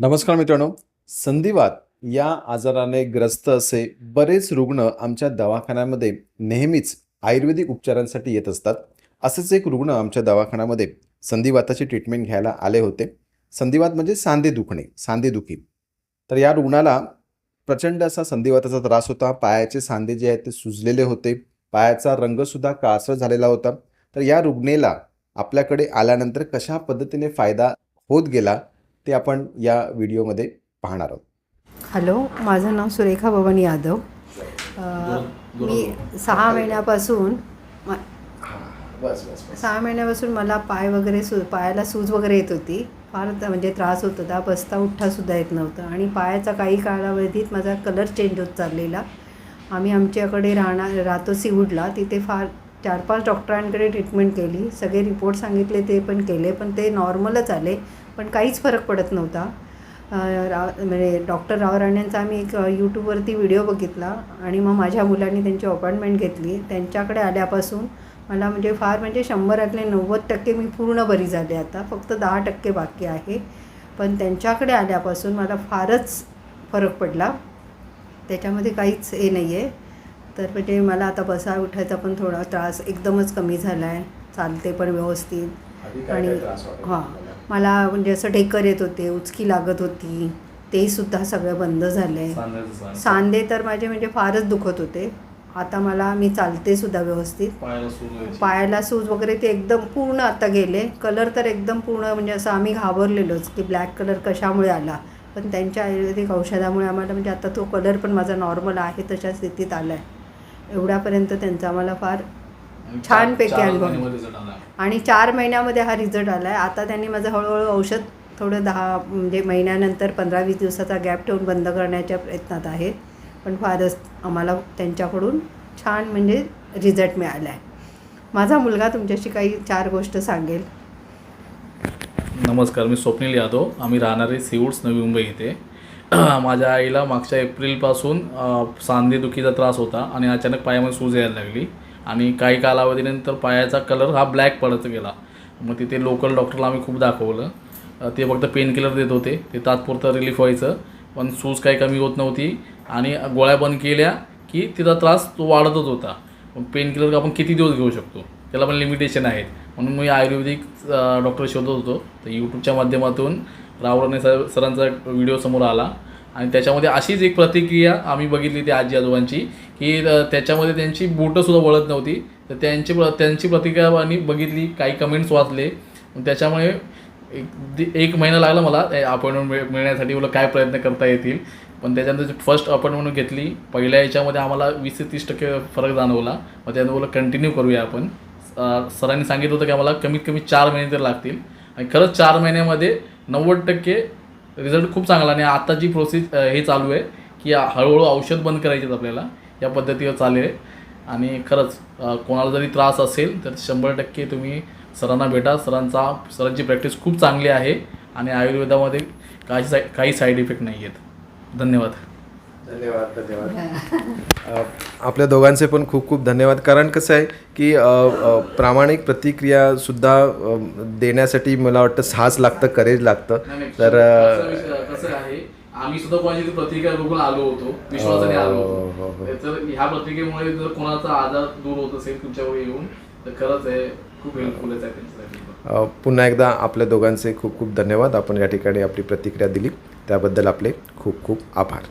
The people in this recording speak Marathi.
नमस्कार मित्रांनो. संधिवात या आजाराने ग्रस्त असे बरेच रुग्ण आमच्या दवाखान्यामध्ये नेहमीच आयुर्वेदिक उपचारांसाठी येत असतात. असेच एक रुग्ण आमच्या दवाखान्यामध्ये संधिवाताची ट्रीटमेंट घ्यायला आले होते. संधिवात म्हणजे सांधे दुखणे सांधेदुखी तर या रुग्णाला प्रचंड असा संधिवाताचा त्रास होता. पायाचे सांधे जे आहेत ते सुजलेले होते. पायाचा रंगसुद्धा काळसर झालेला होता. तर या रुग्णेला आपल्याकडे आल्यानंतर कशा पद्धतीने फायदा होत गेला? ते आपण या व्हिडिओमध्ये पाहणार आहोत. हॅलो माझं नाव सुरेखा भवन यादव. मी सहा महिन्यापासून म- बस बस सहा महिन्यापासून मला पाय वगैरे सू पायाला सूज वगैरे येत होती. फार त- म्हणजे त्रास होत होता बसता उठ्ठासुद्धा येत नव्हतं. आणि पायाचा काही कालावधीत माझा कलर चेंज होत चाललेला. आम्ही आमच्याकडे राहणार राहतो सिवूडला तिथे फार चार पाच डॉक्टरांकडे ट्रीटमेंट केली. सगळे रिपोर्ट सांगितले ते पण केले पण ते नॉर्मलच आले. पण काहीच फरक पडत नव्हता. राव म्हणजे डॉक्टर राव राणेंचा आम्ही एक यूट्यूबवरती व्हिडिओ बघितला आणि मग माझ्या मुलांनी त्यांची अपॉइंटमेंट घेतली. त्यांच्याकडे आल्यापासून मला म्हणजे फार म्हणजे शंभरातले नव्वद टक्के मी पूर्ण बरी झाले आता. फक्त दहा टक्के बाकी आहे. पण त्यांच्याकडे आल्यापासून मला फारच फरक पडला. त्याच्यामध्ये काहीच हे नाही आहे तर म्हणजे मला आता बसा उठायचा पण थोडा त्रास एकदमच कमी झाला आहे चालते पण व्यवस्थित. आणि हां मला म्हणजे असं ढेकर येत होते उचकी लागत होती. ते सुद्धा सगळं बंद झालं आहे सांधे. तर माझे म्हणजे फारच दुखत होते. आता मला मी चालते सुद्धा व्यवस्थित. पायाला सूज व्हायची. पायाला सूज वगैरे ते एकदम पूर्ण आता गेले. कलर तर एकदम पूर्ण म्हणजे असं आम्ही घाबरलेलोच की ब्लॅक कलर कशामुळे आला. पण त्यांच्या आयुर्वेदिक औषधामुळे आम्हाला म्हणजे आता तो कलर पण माझा नॉर्मल आहे तशा स्थितीत आला आहे एवढ्यापर्यंत त्यांचा मला फार आणि छानपैकी अनुभव. आणि चार महिन्यामध्ये हा रिझल्ट आला आहे आता त्यांनी माझं हळूहळू औषध थोडं दहा म्हणजे महिन्यानंतर पंधरा वीस दिवसाचा गॅप ठेवून बंद करण्याच्या प्रयत्नात आहेत पण फारच आम्हाला त्यांच्याकडून छान म्हणजे रिझल्ट मिळाला आहे माझा मुलगा तुमच्याशी काही चार गोष्ट सांगेल. नमस्कार मी स्वप्नील यादव. आम्ही राहणारे सिवूड्स नवी मुंबई इथे. माझ्या आईला मागच्या एप्रिलपासून सांधेदुखीचा त्रास होता आणि अचानक पायामध्ये सूज यायला लागली. आणि काही कालावधीनंतर पायाचा कलर हा ब्लॅक पडत गेला. मग तिथे लोकल डॉक्टरला आम्ही खूप दाखवलं. ते फक्त पेनकिलर देत होते. ते तात्पुरतं रिलीफ व्हायचं. पण सूज काही कमी होत नव्हती. आणि गोळ्या बंद केल्या की तिचा त्रास तो वाढतच होता. पेनकिलर आपण किती दिवस घेऊ शकतो? त्याला पण लिमिटेशन आहेत. म्हणून मी आयुर्वेदिक डॉक्टर शोधत होतो. तर यूट्यूबच्या माध्यमातून रावरणे सर सरांचा व्हिडिओ समोर आला. आणि त्याच्यामध्ये अशीच एक प्रतिक्रिया आम्ही बघितली ती आजी आजोबांची की त्याच्यामध्ये त्यांची बोटंसुद्धा वळत नव्हती. तर त्यांची प्र त्यांची प्रतिक्रिया आम्ही बघितली काही कमेंट्स वाचले. त्याच्यामुळे एक एक महिना लागला मला अपॉइंटमेंट मिळ मिळण्यासाठी मला काय प्रयत्न करता येतील. पण त्याच्यानंतर फर्स्ट अपॉइंटमेंट घेतली पहिल्या याच्यामध्ये आम्हाला वीस ते तीस टक्के फरक जाणवला. मग त्यानंतर बोला कंटिन्यू करूया आपण. सरांनी सांगितलं होतं की आम्हाला कमीत कमी चार महिने तरी लागतील. आणि खरंच चार महिन्यामध्ये नव्वद टक्के रिझल्ट खूप चांगला आणि आता जी प्रोसेस हे चालू आहे की हळूहळू औषध बंद करायचे आहेत आपल्याला या पद्धतीवर चालू आहे. आणि खरंच कोणाला जरी त्रास असेल तर शंभर टक्के तुम्ही सरांना भेटा. सरांचा सरांची प्रॅक्टिस खूप चांगली आहे आणि आयुर्वेदामध्ये काही साय काही साईड इफेक्ट नाही आहेत धन्यवाद. धन्यवाद धन्यवाद. आपल्या दोघांचे पण खूप खूप धन्यवाद. कारण कसं आहे की प्रामाणिक प्रतिक्रियासुद्धा अ, देण्यासाठी मला वाटतं साहस लागतं करेज लागतं. तर कसं आहे. आम्ही सुद्धा कोणाची प्रतिक्रिया बघून आलो होतो. विश्वासाने आलो हो, हो, होतो. हो. तर ह्या प्रतिक्रियेमुळे जर कोणाचा आजार दूर होत असेल तुमच्यावर येऊन तर खरंच आहे खूप हेल्पफुलच आहे त्यांच्यासाठी पुन्हा एकदा आपल्या दोघांचे खूप खूप धन्यवाद. आपण या ठिकाणी आपली प्रतिक्रिया दिली. त्याबद्दल आपले खूप खूप आभार.